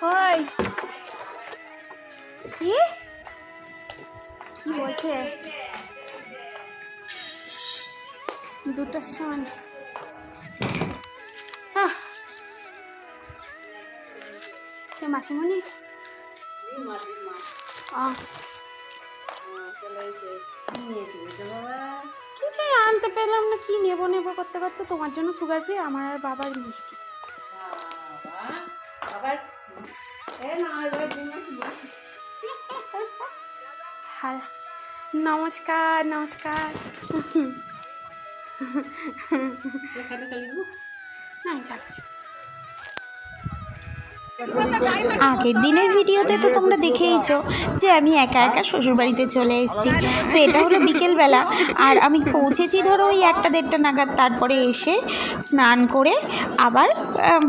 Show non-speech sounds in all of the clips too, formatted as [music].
কই কি? কি বলছে? সময় আহ। কে মাসিমণি? আহ। কিছু আনতে পেলাম না, কি নেব নেব করতে করতে? তোমার জন্য সুগার ফ্রি আমার আর বাবার মিষ্টি। হ্যাঁ নমস্কার নমস্কার। না আমি চালাচ্ছি। আগের দিনের ভিডিওতে তো তোমরা দেখেইছো যে আমি একা একা শ্বশুরবাড়িতে চলে এসেছি। তো এটা হলো বিকেলবেলা। আর আমি পৌঁছেছি ধরো ওই একটা দেড়টা নাগাদ। তারপরে এসে স্নান করে আবার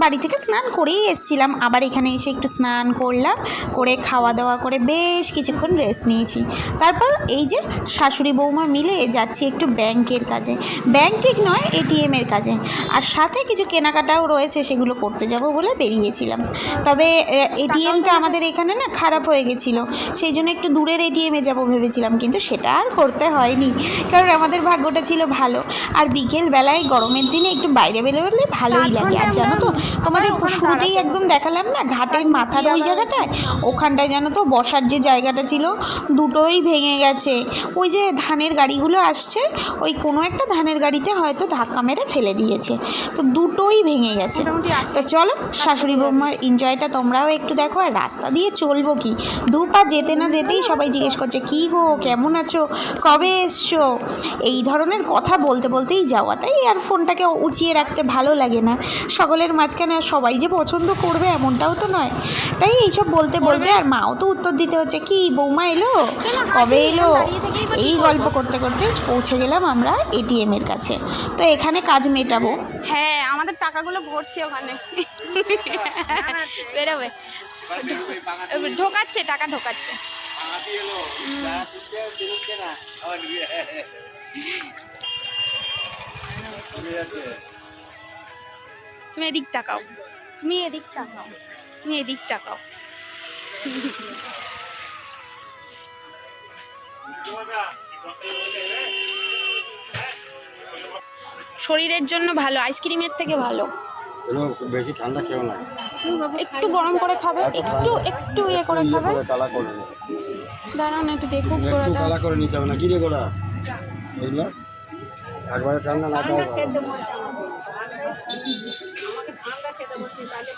বাড়ি থেকে স্নান করেই এসেছিলাম। আবার এখানে এসে একটু স্নান করলাম, করে খাওয়া দাওয়া করে বেশ কিছুক্ষণ রেস্ট নিয়েছি। তারপর এই যে শাশুড়ি বৌমা মিলে যাচ্ছি একটু ব্যাংকের কাজে। ব্যাংক ঠিক নয় এটিএমের কাজে। আর সাথে কিছু কেনাকাটাও রয়েছে, সেগুলো করতে যাব বলে বেরিয়েছিলাম। তবে এটিএমটা আমাদের এখানে না খারাপ হয়ে গেছিল। সেই জন্য একটু দূরের এটিএমে যাব ভেবেছিলাম কিন্তু সেটা আর করতে হয়নি। কারণ আমাদের ভাগ্যটা ছিল ভালো। আর বিকেল বেলায় গরমের দিনে একটু বাইরে বেরোলে ভালোই লাগে। আর জানো তো তোমাদের শুরুতেই একদম দেখালাম না ঘাটের মাথার ওই জায়গাটায়? ওখানটায় জানো তো বসার যে জায়গাটা ছিল দুটোই ভেঙে গেছে। ওই যে ধানের গাড়িগুলো আসছে ওই কোনো একটা ধানের গাড়িতে হয়তো ধাক্কা মেরে ফেলে দিয়েছে। তো দুটোই ভেঙে গেছে। তো চলো শাশুড়ি বৌমার এনজয়টা তোমরাও একটু দেখো আর রাস্তা দিয়ে চলবো কি? দু পা যেতে না যেতেই সবাই জিজ্ঞেস করছে কী গো কেমন আছো? কবে এসছো? এই ধরনের কথা বলতে বলতেই যাওয়া। তাই আর ফোনটাকে উঁচিয়ে রাখতে ভালো লাগে না। সকলের মাঝখানে আর সবাই যে পছন্দ করবে এমনটাও তো নয়। তাই এইসব বলতে বলতে আর মাও তো উত্তর দিতে হচ্ছে কি বৌমা এলো? কবে এলো? এই গল্প করতে করতে পৌঁছে গেলাম আমরা এটিএম এর কাছে। তো এখানে কাজ মেটাবো। হ্যাঁ আমাদের টাকাগুলো ভরছে ওখানে। বেরোবে। ঢোকাচ্ছে, টাকা ঢোকাচ্ছে। তুমি এদিক তাকাও। তুমি এদিক তাকাও। তুমি এদিক তাকাও। শরীরের জন্য ভালো, আইসক্রিমের থেকে ভালো। বেশি ঠান্ডা খেও না। একটু গরম করে খাবে একটু একটু ইয়ে করে ইয়ে খাবে। করে কালা করে নে। দাঁড়াও না একটু দেখুক করে দাও। করে নিতে হবে না। কি রে গোড়া এগুলো একবারে ঠান্ডা না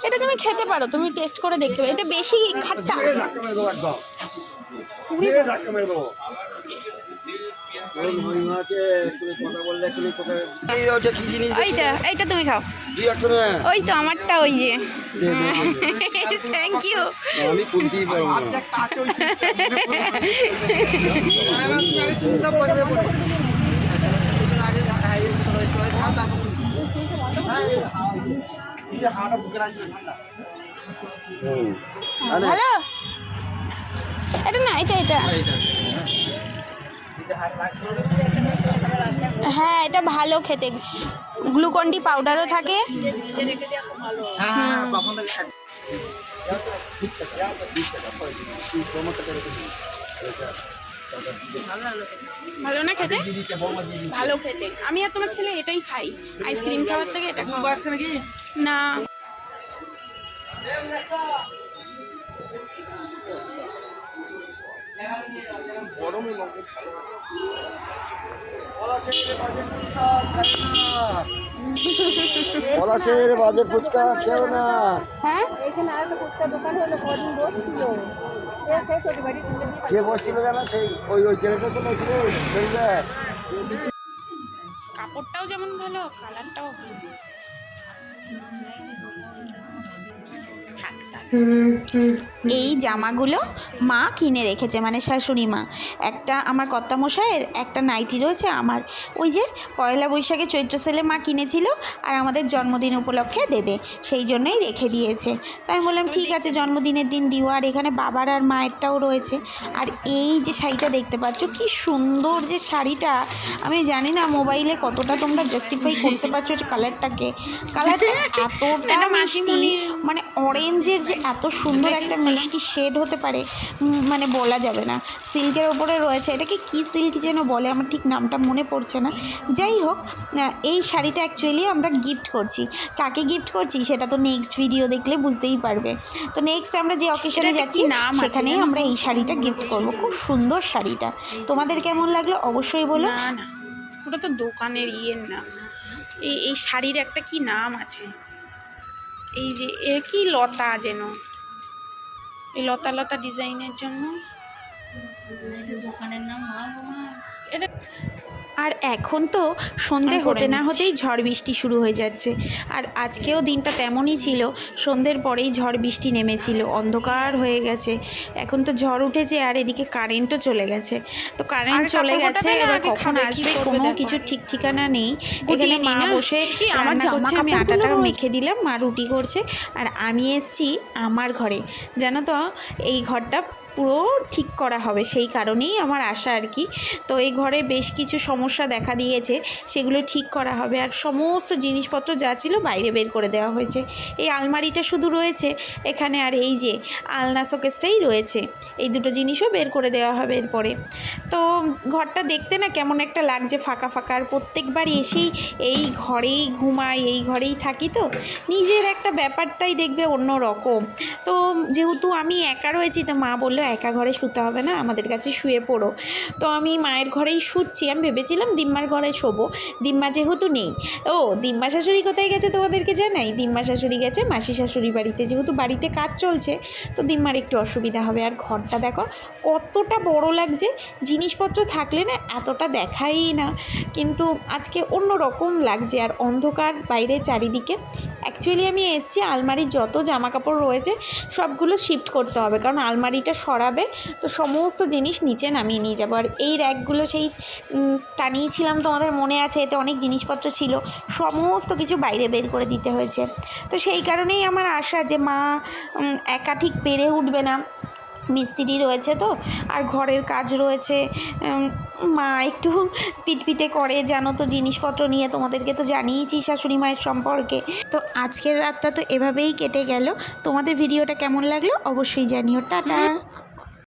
এটা তুমি খেতে পারো তুমি টেস্ট করে দেখতে পারো। এটা বেশি খাট্টা। এইটা এইটা তুমি খাও। ওই তো আমারটা ওই যে। থ্যাংক ইউ আমি। আরে, ভালো এটা না এটা এটা। হ্যাঁ এটা ভালো খেতে। গ্লুকন ডি পাউডারও থাকে। ভালো না খেতে? ভালো খেতে। আমি আর তোমার ছেলে এটাই খাই। আইসক্রিম খাওয়ার থেকে এটা। না। পলাশের বাজে ফুচকা খেও না হ্যাঁ এখানে আর একটা ফুচকা দোকান হলো কদিন বসছিল কে বসছিল জানা সেই ওই ওই ছেলেটা তো। কাপড়টাও যেমন ভালো কালারটাও ভালো। এই জামাগুলো মা কিনে রেখেছে মানে শাশুড়ি মা। একটা আমার কর্তামশাইয়ের একটা নাইটি রয়েছে আমার। ওই যে পয়লা বৈশাখে চৈত্র সেলে মা কিনেছিল আর আমাদের জন্মদিন উপলক্ষে দেবে সেই জন্যই রেখে দিয়েছে। তাই আমি বললাম ঠিক আছে জন্মদিনের দিন দিও। আর এখানে বাবার আর মায়েরটাও রয়েছে। আর এই যে শাড়িটা দেখতে পাচ্ছ কি সুন্দর যে শাড়িটা। আমি জানি না মোবাইলে কতটা তোমরা জাস্টিফাই করতে পারছ কালারটাকে কালারটা [laughs] এতটা মিষ্টি মানে অরেঞ্জের যে এত সুন্দর একটা মিষ্টি শেড হতে পারে মানে বলা যাবে না। সিল্কের ওপরে রয়েছে এটাকে কি সিল্ক যেন বলে আমার ঠিক নামটা মনে পড়ছে না। যাই হোক এই শাড়িটা অ্যাকচুয়ালি আমরা গিফট করছি। কাকে গিফট করছি সেটা তো নেক্সট ভিডিও দেখলে বুঝতেই পারবে। তো নেক্সট আমরা যে অকেশনে যাচ্ছি নাম সেখানেই আমরা এই শাড়িটা গিফট করব। খুব সুন্দর শাড়িটা। তোমাদের কেমন লাগল অবশ্যই বলো। না না ওটা তো দোকানের ইয়ের নাম এই এই শাড়ির একটা কি নাম আছে? এই যে এ কি লতা যেন? এই লতা লতা ডিজাইনের জন্য? দোকানের নাম মা গো মা। এটা আর এখন তো সন্ধে হতে না হতেই ঝড় বৃষ্টি শুরু হয়ে যাচ্ছে। আর আজকেও দিনটা তেমনই ছিল সন্ধ্যের পরেই ঝড় বৃষ্টি নেমেছিল অন্ধকার হয়ে গেছে। এখন তো ঝড় উঠেছে আর এদিকে কারেন্টও চলে গেছে। তো কারেন্ট চলে গেছে এবার কখন আসবে? কোনো কিছু ঠিক ঠিকানা নেই। এখানে মা বসে আমার রান্না করছে আমি আটাটা মেখে দিলাম মা রুটি করছে। আর আমি এসছি আমার ঘরে। জানো তো এই ঘরটা পুরো ঠিক করা হবে। সেই কারণেই আমার আশা আর কি। তো এই ঘরে বেশ কিছু সমস্যা দেখা দিয়েছে, সেগুলো ঠিক করা হবে। আর সমস্ত জিনিসপত্র যা ছিল বাইরে বের করে দেওয়া হয়েছে। এই আলমারিটা শুধু রয়েছে, এখানে আর এই যে আলনা শোকেসটাই রয়েছে। এই দুটো জিনিসও বের করে দেওয়া হবে এরপরে। তো ঘরটা দেখতে না কেমন একটা লাগছে, ফাঁকা ফাঁকা। আর প্রত্যেকবার এসেই এই ঘরেই ঘুমাই, এই ঘরেই থাকি তো। নিজের একটা ব্যাপারটাই দেখবে অন্য রকম তো যেহেতু আমি একা রয়েছি, তো মা বলল একা ঘরে শুতে হবে না, আমাদের কাছে শুয়ে পড়ো। তো আমি মায়ের ঘরেই শুচ্ছি। আমি ভেবেছিলাম, দিম্মার ঘরে শোবো। দিম্মা যেহেতু নেই। ও, দিম্মা শাশুড়ি কোথায় গেছে তোমাদেরকে জানাই? দিম্মা শাশুড়ি গেছে মাসি শাশুড়ি বাড়িতে, যেহেতু বাড়িতে কাজ চলছে। তো দিম্মার একটু অসুবিধা হবে। আর ঘরটা দেখো, কতটা বড় লাগছে। জিনিসপত্র থাকলে না এতটা দেখাই না। কিন্তু আজকে অন্য রকম লাগছে। আর অন্ধকার বাইরে চারিদিকে অ্যাকচুয়ালি আমি এসছি, আলমারির যত জামা কাপড় রয়েছে, সবগুলো শিফট করতে হবে। কারণ আলমারিটা সরাবে। তো সমস্ত জিনিস নিচে নামিয়ে নিয়ে যাব। আর এই র্যাকগুলো সেই টানিয়েছিলাম তোমাদের মনে আছে, এতে অনেক জিনিসপত্র ছিল। সমস্ত কিছু বাইরে বের করে দিতে হয়েছে। তো সেই কারণেই আমার আশা যে মা একা ঠিক পেরে উঠবে না। মিস্ত্রি রয়েছে তো, আর ঘরের কাজ রয়েছে। মা একটু পিটপিটে করে জানো তো জিনিসপত্র নিয়ে তোমাদেরকে তো জানিয়েছি শাশুড়ি মায়ের সম্পর্কে। তো আজকের রাতটা তো এভাবেই কেটে গেল। তোমাদের ভিডিওটা কেমন লাগল অবশ্যই জানিও। টাটা।